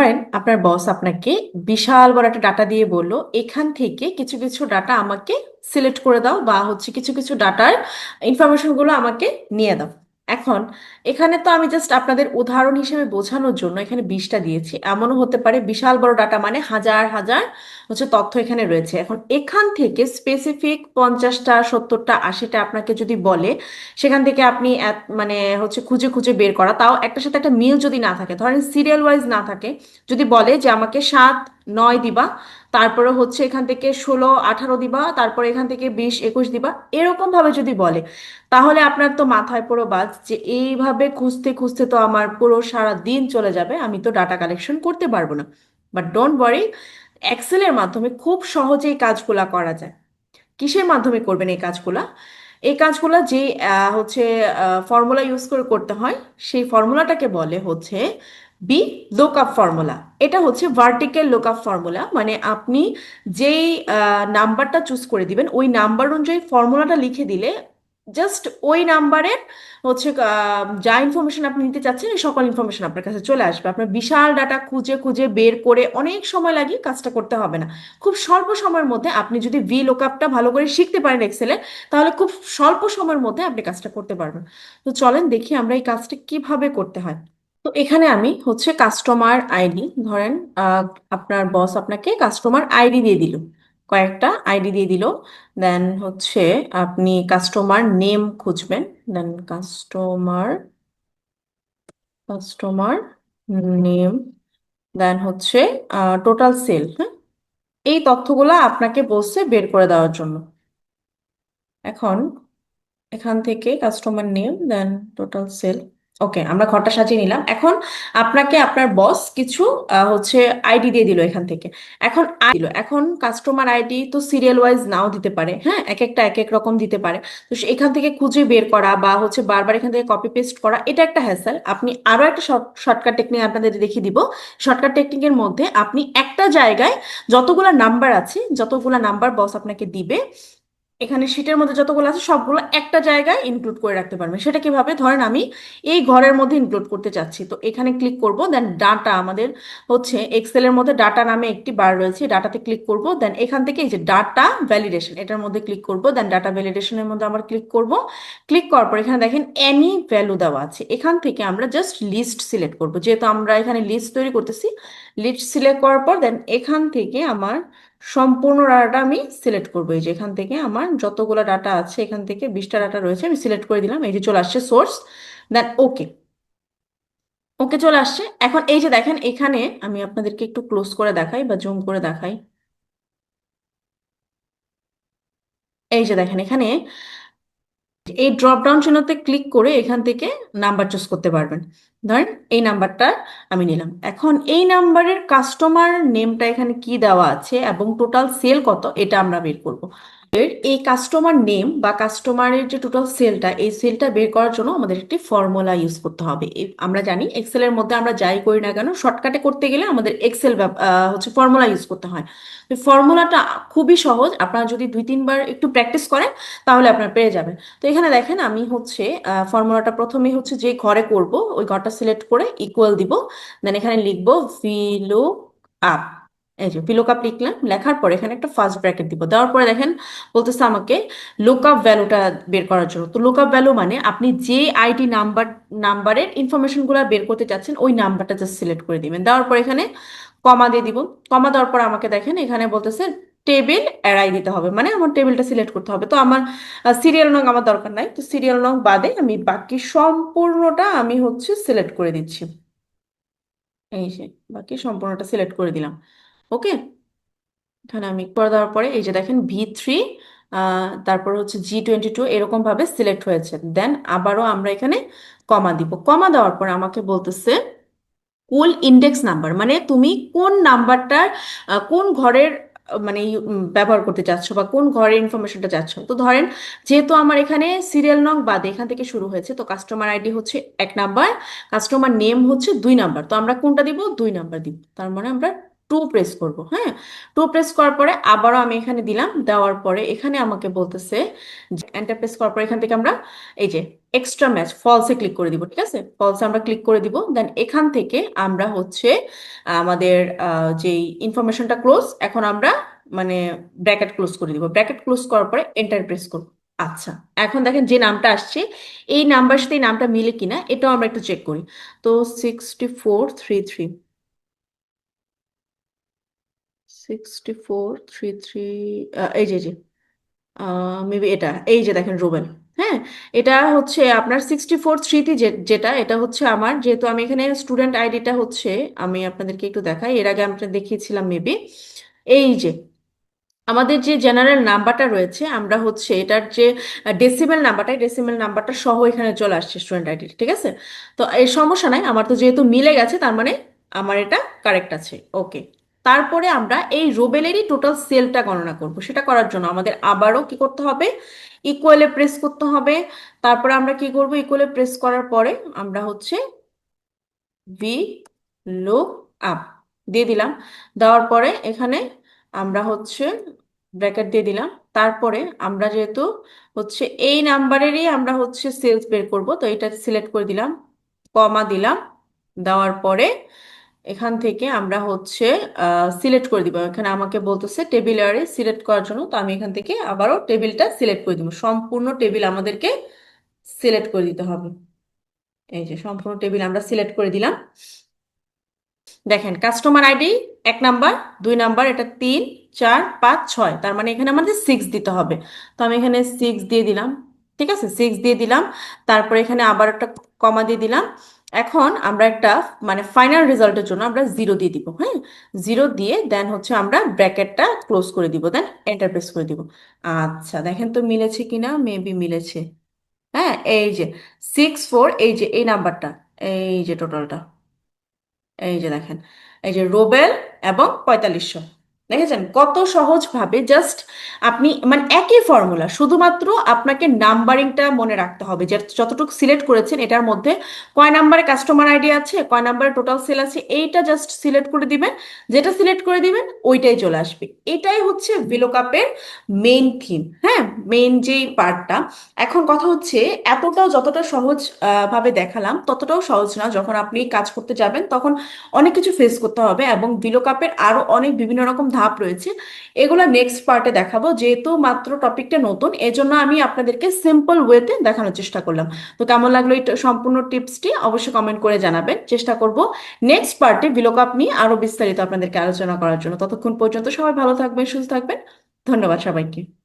ধরেন আপনার বস আপনাকে বিশাল বড় একটা ডাটা দিয়ে বলল, এখান থেকে কিছু কিছু ডাটা আমাকে সিলেক্ট করে দাও বা হচ্ছে কিছু কিছু ডাটার ইনফরমেশনগুলো আমাকে নিয়ে দাও। এখন এখানে তো আমি জাস্ট আপনাদের উদাহরণ হিসেবে বোঝানোর জন্য এখানে বিশটা দিয়েছি। এমনও হতে পারে বিশাল বড় ডাটা মানে হাজার হাজার হচ্ছে তথ্য এখানে রয়েছে। এখন এখান থেকে স্পেসিফিক পঞ্চাশটা, সত্তরটা, আশিটা আপনাকে যদি বলে, সেখান থেকে আপনি মানে হচ্ছে খুঁজে খুঁজে বের করা। তাও একটার সাথে একটা মিল যদি না থাকে, ধরেন সিরিয়াল ওয়াইজ না থাকে, যদি বলে যে আমাকে সাত, নয় দিবা তারপরে হচ্ছে এখান থেকে ষোলো, আঠারো দিবা, তারপরে এখান থেকে বিশ, একুশ দিবা এরকম ভাবে যদি বলে, তাহলে আপনার তো মাথায় পুরো বাজ যে এইভাবে খুঁজতে খুঁজতে তো আমার পুরো সারা দিন চলে যাবে, আমি তো ডাটা কালেকশন করতে পারব না। বাট ডোন্ট ওয়ারি এক্সেলের মাধ্যমে খুব সহজেই কাজগুলা করা যায়। কিসের মাধ্যমে করবেন এই কাজগুলা? এই কাজগুলা যে হচ্ছে ফর্মুলা ইউজ করে করতে হয়, সেই ফর্মুলাটাকে বলে হচ্ছে বি লুকআপ ফর্মুলা এটা হচ্ছে ভার্টিক্যাল লুকআপ ফর্মুলা মানে আপনি যেই নাম্বারটা চুজ করে দিবেন, ওই নাম্বার অনুযায়ী ফর্মুলাটা লিখে দিলে জাস্ট ওই নাম্বারের হচ্ছে যা ইনফরমেশন আপনি নিতে চাচ্ছেন, এই সকল ইনফরমেশন আপনার কাছে চলে আসবে। আপনার বিশাল ডাটা খুঁজে খুঁজে বের করে অনেক সময় লাগিয়ে কাজটা করতে হবে না। খুব স্বল্প সময়ের মধ্যে আপনি যদি ভি লুকআপটা ভালো করে শিখতে পারেন এক্সেলে তাহলে খুব স্বল্প সময়ের মধ্যে আপনি কাজটা করতে পারবেন। তো চলেন দেখি আমরা এই কাজটা কীভাবে করতে হয়। তো এখানে আমি হচ্ছে কাস্টমার আইডি ধরেন আপনার বস আপনাকে কাস্টমার আইডি দিয়ে দিল। কয়েকটা আইডি দিয়ে দিল। দেন হচ্ছে আপনি কাস্টমার নেম খুঁজবেন। Then customer customer name then হচ্ছে টোটাল সেল হ্যাঁ? এই তথ্যগুলো আপনাকে বলছে বের করে দেওয়ার জন্য। এখন এখান থেকে customer name then total sale okay আমরা ঘরটা সাজিয়ে নিলাম। এখন আপনাকে আপনার বস কিছু হচ্ছে আইডি দিয়ে দিল এখান থেকে। এখন দিল। এখন কাস্টমার আইডি তো সিরিয়াল ওয়াইজ নাও দিতে পারে হ্যাঁ? এক একটা, এক এক রকম দিতে পারে। তো এখান থেকে খুঁজে বের করা বা হচ্ছে বারবার এখান থেকে কপি পেস্ট করা, এটা একটা হ্যাসেল আপনি আরও একটা শর্টকাট টেকনিক আপনাদের দেখিয়ে দিব। শর্টকাট টেকনিকের মধ্যে আপনি একটা জায়গায় যতগুলা নাম্বার আছে, যতগুলা নাম্বার বস আপনাকে দিবে এখানে শীটের মধ্যে যতগুলো আছে, সবগুলো একটা জায়গায় ইনক্লুড করে রাখতে পারবে। সেটা কীভাবে? ধরেন আমি এই ঘরের মধ্যে ইনক্লুড করতে চাচ্ছি। তো এখানে ক্লিক করব দেন ডাটা আমাদের হচ্ছে এক্সেলের মধ্যে ডাটা নামে একটি বার রয়েছে ডাটাতে ক্লিক করব। দেন এখান থেকে এই যে ডাটা ভ্যালিডেশন এটার মধ্যে ক্লিক করব। দেন ডাটা ভ্যালিডেশনের মধ্যে আবার ক্লিক করব। ক্লিক করার পর এখানে দেখেন এনি ভ্যালু দেওয়া আছে। এখান থেকে আমরা জাস্ট লিস্ট সিলেক্ট করব। যেহেতু আমরা এখানে লিস্ট তৈরি করতেছি লিস্ট সিলেক্ট করার পর দেন এখান থেকে আমার সম্পূর্ণ ডাটা আমি সিলেক্ট করব। এই যে এখান থেকে আমার যতগুলো ডাটা আছে, এখান থেকে বিশটা ডাটা রয়েছে, আমি সিলেক্ট করে দিলাম। এই যে চলে আসছে সোর্স, দেন ওকে। ওকে চলে আসছে। এখন এই যে দেখেন, এখানে আমি আপনাদেরকে একটু ক্লোজ করে দেখাই বা জুম করে দেখাই। এই যে দেখেন, এখানে এই ড্রপ ডাউন চিহ্নতে ক্লিক করে এখান থেকে নাম্বার চুজ করতে পারবেন। ধরেন এই নাম্বারটা আমি নিলাম। এখন এই নাম্বারের কাস্টমার নেমটা এখানে কি দেওয়া আছে এবং টোটাল সেল কত, এটা আমরা বের করব। এই কাস্টমার নেম বা কাস্টমারের যে টোটাল সেলটা এই সেলটা বের করার জন্য আমাদের একটি ফর্মুলা ইউজ করতে হবে। আমরা জানি এক্সেলের মধ্যে আমরা যাই করি না কেন শর্টকাটে করতে গেলে আমাদের এক্সেল হচ্ছে ফর্মুলা ইউজ করতে হয়। তো ফর্মুলাটা খুবই সহজ, আপনারা যদি দুই, তিনবার একটু প্র্যাকটিস করেন, তাহলে আপনারা পেয়ে যাবেন। তো এখানে দেখেন আমি হচ্ছে ফর্মুলাটা প্রথমে হচ্ছে যে ঘরে করব, ওই ঘরটা সিলেক্ট করে ইকুয়াল দিব দেন এখানে লিখব ভিলো আপ এই যে আপ লিখলাম, লেখার পরে এখানে একটা ফার্স্ট ব্র্যাকেট দিব। দেওয়ার পরে দেখেন বলতেছে আমাকে, লুকআপ ভ্যালুটা বের করার জন্য। তো লুকআপ ভ্যালু মানে আপনি যে আইডি নাম্বার নাম্বারের ইনফরমেশনগুলো বের করতে চাচ্ছেন, ওই নাম্বারটা জাস্ট সিলেক্ট করে দিবেন। দেওয়ার পর এখানে কমা দিয়ে দিব। কমা দেওয়ার পর আমাকে দেখেন এখানে বলতেছে টেবিল এড়াই দিতে হবে। মানে আমার টেবিলটা সিলেক্ট করতে হবে। তো আমার সিরিয়াল নং আমার দরকার নাই। তো সিরিয়াল নং বাদে আমি বাকি সম্পূর্ণটা আমি হচ্ছে সিলেক্ট করে দিচ্ছি। এই যে, বাকি সম্পূর্ণটা সিলেক্ট করে দিলাম। ওকে? এখানে আমি করে দেওয়ার পরে এই যে দেখেন ভি থ্রি তারপর হচ্ছে জি টোয়েন্টি টু এরকম ভাবে সিলেক্ট হয়েছে। দেন আবারও আমরা এখানে কমা দিব। কমা দেওয়ার পর আমাকে বলতেছে, কুল ইন্ডেক্স নাম্বার মানে তুমি কোন নাম্বারটার কোন ঘরের মানে ব্যবহার করতে চাচ্ছ বা কোন ঘরের ইনফরমেশনটা চাচ্ছ। তো ধরেন যেহেতু আমার এখানে সিরিয়াল নং বাদে এখান থেকে শুরু হয়েছে, তো কাস্টমার আইডি হচ্ছে এক নাম্বার কাস্টমার নেম হচ্ছে দুই নাম্বার, তো আমরা কোনটা দিব? দুই নাম্বার দিব। তার মানে আমরা টু প্রেস করব হ্যাঁ? টু প্রেস করার পরে আবারও আমি এখানে দিলাম, দেওয়ার পরে এখানে আমাকে বলতেছে যে এন্টার প্রেস করার পরে এখান থেকে আমরা এই যে এক্সট্রা ম্যাচ ফলসে ক্লিক করে দিব, ঠিক আছে? ফলসে আমরা ক্লিক করে দিব দেন এখান থেকে আমরা হচ্ছে আমাদের যেই ইনফরমেশনটা ক্লোজ এখন আমরা মানে ব্র্যাকেট ক্লোজ করে দিব। ব্র্যাকেট ক্লোজ করার পরে এন্টার প্রেস করব। আচ্ছা এখন দেখেন যে নামটা আসছে, এই নাম্বার সাথে এই নামটা মিলে কিনা, এটাও আমরা একটু চেক করি। তো sixty four three three sixty four three three এই যে যে মেবি এটা, এই যে দেখেন রুবেল হ্যাঁ? এটা হচ্ছে আপনার সিক্সটি ফোর থ্রিটি যেটা, এটা হচ্ছে আমার, যেহেতু আমি এখানে স্টুডেন্ট আইডিটা হচ্ছে, আমি আপনাদেরকে একটু দেখাই, এর আগে আমরা দেখিয়েছিলাম মেবি এই যে, আমাদের যে জেনারেল নাম্বারটা রয়েছে, আমরা হচ্ছে এটার যে ডেসিমেল নাম্বারটা ডেসিমেল নাম্বারটা সহ এখানে চলে আসছে স্টুডেন্ট আইডি ঠিক আছে? তো এই সমস্যা নাই, আমার তো যেহেতু মিলে গেছে, তার মানে আমার এটা কারেক্ট আছে ওকে তারপরে আমরা এই রোবেলেরই টোটাল সেলটা গণনা করব। সেটা করার জন্য আমাদের আবারও কি করতে হবে? ইকুয়ালে প্রেস করতে হবে। তারপরে আমরা কি করব? ইকুয়ালে প্রেস করার পরে আমরা হচ্ছে ভি লুক আপ দিয়ে দিলাম। দেওয়ার পরে এখানে আমরা হচ্ছে ব্র্যাকেট দিয়ে দিলাম। তারপরে আমরা যেহেতু হচ্ছে এই নাম্বারেরই আমরা হচ্ছে সেলস বের করব, তো এটা সিলেক্ট করে দিলাম কমা দিলাম। দেওয়ার পরে এখান থেকে আমরা হচ্ছে সিলেক্ট করে দিব। এখানে আমাকে বলতেছে টেবিল আরে সিলেক্ট করার জন্য, তো আমি এখান থেকে আবারও টেবিলটা সিলেক্ট করে দিব। সম্পূর্ণ টেবিল আমাদেরকে সিলেক্ট করে দিতে হবে। এই যে সম্পূর্ণ টেবিল আমরা সিলেক্ট করে দিলাম। দেখেন কাস্টমার আইডি এক নাম্বার, দুই নাম্বার, এটা তিন, চার, পাঁচ, ছয়। তার মানে এখানে আমাদের সিক্স দিতে হবে। তো আমি এখানে সিক্স দিয়ে দিলাম। ঠিক আছে? সিক্স দিয়ে দিলাম। তারপরে এখানে আবার একটা কমা দিয়ে দিলাম। এখন আমরা একটা মানে ফাইনাল রেজাল্টের জন্য আমরা জিরো দিয়ে দিব হ্যাঁ? জিরো দিয়ে দেন হচ্ছে আমরা ব্র্যাকেটটা ক্লোজ করে দিব দেন এন্টার প্রেস করে দিব। আচ্ছা দেখেন তো মিলেছে কিনা? মেবি মিলেছে। হ্যাঁ এই যে সিক্স ফোর এই যে এই নাম্বারটা এই যে টোটালটা এই যে দেখেন, এই যে রোবেল এবং পঁয়তাল্লিশশো। দেখেছেন? কত সহজভাবে জাস্ট আপনি মানে একই ফর্মুলা শুধুমাত্র আপনাকে নাম্বারিংটা মনে রাখতে হবে। যে যতটুকু সিলেক্ট করেছেন, এটার মধ্যে কয় নাম্বারে কাস্টমার আইডি আছে, কয় নাম্বারে টোটাল সেল আছে, এইটা জাস্ট সিলেক্ট করে দিবেন। যেটা সিলেক্ট করে দিবেন, ওইটাই চলে আসবে। এটাই হচ্ছে ভিলোকাপের মেইন থিম হ্যাঁ? মেইন যেই পার্টটা এখন কথা হচ্ছে, এতটাও যতটা সহজ ভাবে দেখালাম, ততটাও সহজ না। যখন আপনি কাজ করতে যাবেন, তখন অনেক কিছু ফেস করতে হবে এবং ভিলোকাপের আরও অনেক বিভিন্ন রকম ধাপ রয়েছে। এগুলো নেক্সট পার্টে দেখাবো। যেহেতু মাত্র টপিকটা নতুন, এজন্য আমি আপনাদেরকে সিম্পল ওয়েতে দেখানোর চেষ্টা করলাম। তো কেমন লাগল এই সম্পূর্ণ টিপসটি অবশ্যই কমেন্ট করে জানাবেন। চেষ্টা করব নেক্সট পার্টে ভিলোকাপ নিয়ে আরও বিস্তারিত আপনাদেরকে আলোচনা করার জন্য। ততক্ষণ পর্যন্ত সবাই ভালো থাকবেন, সুস্থ থাকবেন। ধন্যবাদ সবাইকে।